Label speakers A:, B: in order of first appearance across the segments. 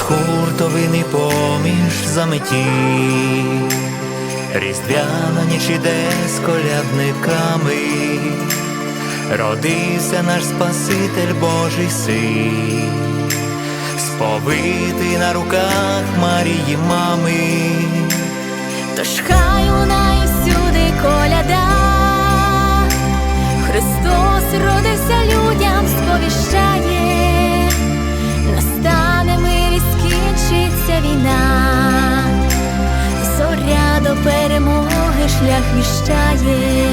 A: хуртовини поміж заметі, Різдвяна ніч іде з колядниками, родився наш Спаситель Божий син, сповитий на руках Марії мами.
B: Тож хай шлях віщає.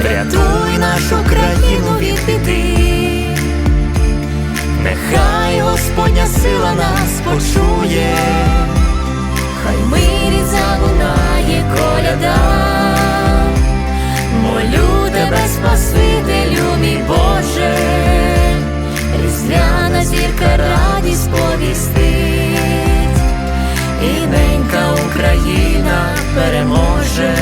A: Врятуй нашу країну від біди, нехай Господня сила нас почує,
B: Хай мирі залунає коляда, молю тебе, Спасителю, мій Боже, різдвяна зірка радість повістить, і ненька Україна переможе.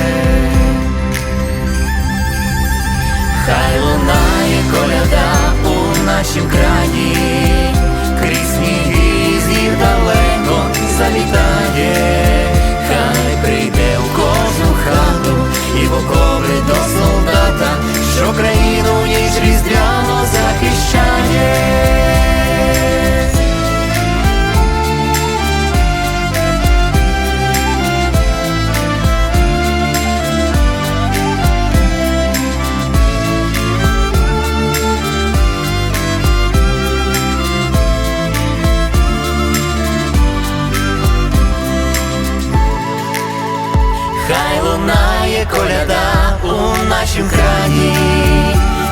A: Завітає, хай прийде у кожну хату і в окови до солдата, коляда у нашім краї,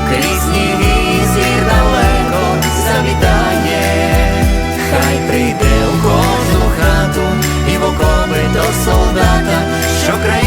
A: крізь візір далеко завітає, хай прийде у кожну хату і в окопи до солдата, що країна.